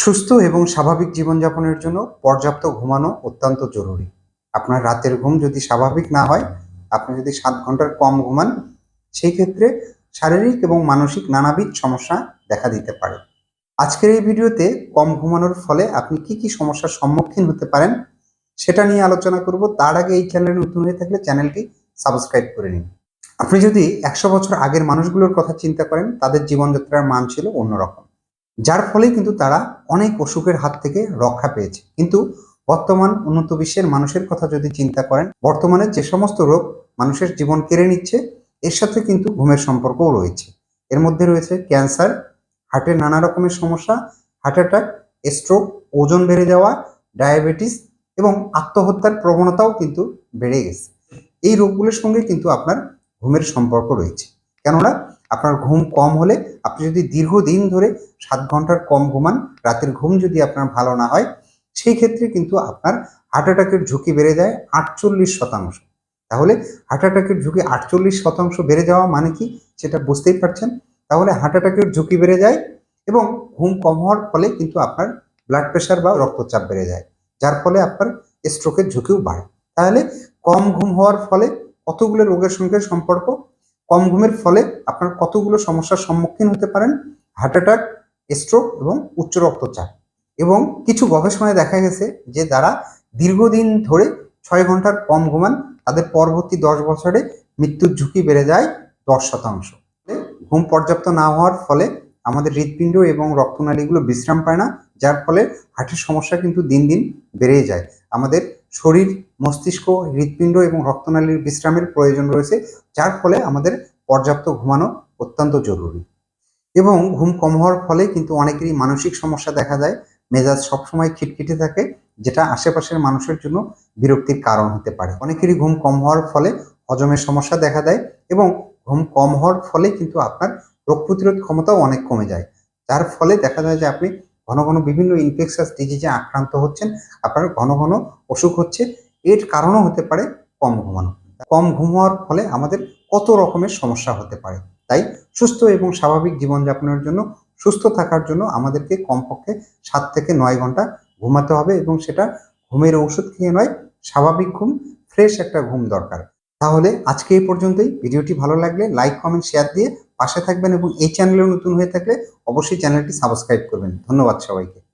সুস্থ এবং স্বাভাবিক জীবনযাপনের জন্য পর্যাপ্ত ঘুমানো অত্যন্ত জরুরি। আপনার রাতের ঘুম যদি স্বাভাবিক না হয়, আপনি যদি সাত ঘণ্টার কম ঘুমান, সেই ক্ষেত্রে শারীরিক এবং মানসিক নানাবিধ সমস্যা দেখা দিতে পারে। আজকের এই ভিডিওতে কম ঘুমানোর ফলে আপনি কি কি সমস্যার সম্মুখীন হতে পারেন, সেটা নিয়ে আলোচনা করব। তার আগে এই চ্যানেলে নতুন হয়ে থাকলে চ্যানেলটি সাবস্ক্রাইব করে নিন। আপনি যদি একশো বছর আগের মানুষগুলোর কথা চিন্তা করেন, তাদের জীবনযাত্রার মান ছিল অন্যরকম। যার ফলে কিন্তু তারা অনেক অসুখের হাত থেকে রক্ষা পেয়েছে। কিন্তু বর্তমান উন্নত বিশ্বের মানুষের কথা যদি চিন্তা করেন, বর্তমানে যে সমস্ত রোগ মানুষের জীবন কেড়ে নিচ্ছে, এর সাথে কিন্তু ঘুমের সম্পর্কও রয়েছে। এর মধ্যে রয়েছে ক্যান্সার, হার্টের নানা রকমের সমস্যা, হার্ট অ্যাটাক, স্ট্রোক, ওজন বেড়ে যাওয়া, ডায়াবেটিস এবং আত্মহত্যার প্রবণতাও কিন্তু বেড়ে গেছে। এই রোগগুলোর সঙ্গে কিন্তু আপনার ঘুমের সম্পর্ক রয়েছে। কেননা আপনার ঘুম কম হলে আপনি যদি দীর্ঘদিন ধরে সাত ঘণ্টার কম ঘুমান, রাতের ঘুম যদি আপনার ভালো না হয়, সেই ক্ষেত্রে কিন্তু আপনার হার্ট অ্যাটাকের ঝুঁকি বেড়ে যায় আটচল্লিশ শতাংশ। তাহলে হার্ট অ্যাটাকের ঝুঁকি আটচল্লিশ শতাংশ বেড়ে যাওয়া মানে কি? সেটা বুঝতেই পারছেন? তাহলে হার্ট অ্যাটাকের ঝুঁকি বেড়ে যায় এবং ঘুম কম হওয়ার ফলে কিন্তু আপনার ব্লাড প্রেশার বা রক্তচাপ বেড়ে যায়, যার ফলে আপনার স্ট্রোকের ঝুঁকিও বাড়ে। তাহলে কম ঘুম হওয়ার ফলে কতগুলো রোগের সঙ্গে সম্পর্ক? কম ঘুমের ফলে আপনার কতগুলো সমস্যার সম্মুখীন হতে পারেন? হার্ট অ্যাটাক স্ট্রোক এবং উচ্চ রক্তচাপ। এবং কিছু গবেষণায় দেখা গেছে যে যারা দীর্ঘদিন ধরে ছয় ঘণ্টার কম ঘুমান, তাদের পরবর্তী দশ বছরে মৃত্যুর ঝুঁকি বেড়ে যায় দশ শতাংশ। ঘুম পর্যাপ্ত না হওয়ার ফলে আমাদের হৃৎপিণ্ড এবং রক্তনালীগুলো বিশ্রাম পায় না, যার ফলে হার্টের সমস্যা কিন্তু দিন দিন বেড়েই যায়। আমাদের শরীর, মস্তিষ্ক, হৃৎপিণ্ড এবং রক্তনালীর বিশ্রামের প্রয়োজন রয়েছে, যার ফলে আমাদের পর্যাপ্ত ঘুমানো অত্যন্ত জরুরি। এবং ঘুম কম হওয়ার ফলে কিন্তু অনেকেরই মানসিক সমস্যা দেখা যায় মেজাজ সবসময় খিটখিটে থাকে, যেটা আশেপাশের মানুষের জন্য বিরক্তির কারণ হতে পারে। অনেকেরই ঘুম কম হওয়ার ফলে হজমের সমস্যা দেখা দেয় এবং ঘুম কম হওয়ার ফলে কিন্তু আপনার রোগ প্রতিরোধ ক্ষমতাও অনেক কমে যায়। যার ফলে দেখা যায় যে আপনি ঘন ঘন বিভিন্ন ইনফেকশাস ডিজিজে আক্রান্ত হচ্ছেন। আপনার ঘন ঘন অসুখ হচ্ছে। এর কারণও হতে পারে কম ঘুমানো। কম ঘুম ফলে আমাদের কত রকমের সমস্যা হতে পারে। তাই সুস্থ এবং স্বাভাবিক জীবনযাপনের জন্য, সুস্থ থাকার জন্য আমাদেরকে কমপক্ষে সাত থেকে নয় ঘণ্টা ঘুমাতে হবে এবং সেটা ঘুমের ওষুধ খেয়ে নয়, স্বাভাবিক ঘুম ফ্রেশ একটা ঘুম দরকার। তাহলে আজকে এই পর্যন্তই। ভিডিওটি ভালো লাগলে লাইক কমেন্ট শেয়ার দিয়ে পাশে থাকবেন এবং এই চ্যানেলে নতুন হয়ে থাকলে অবশ্যই চ্যানেলটি সাবস্ক্রাইব করবেন। ধন্যবাদ সবাইকে।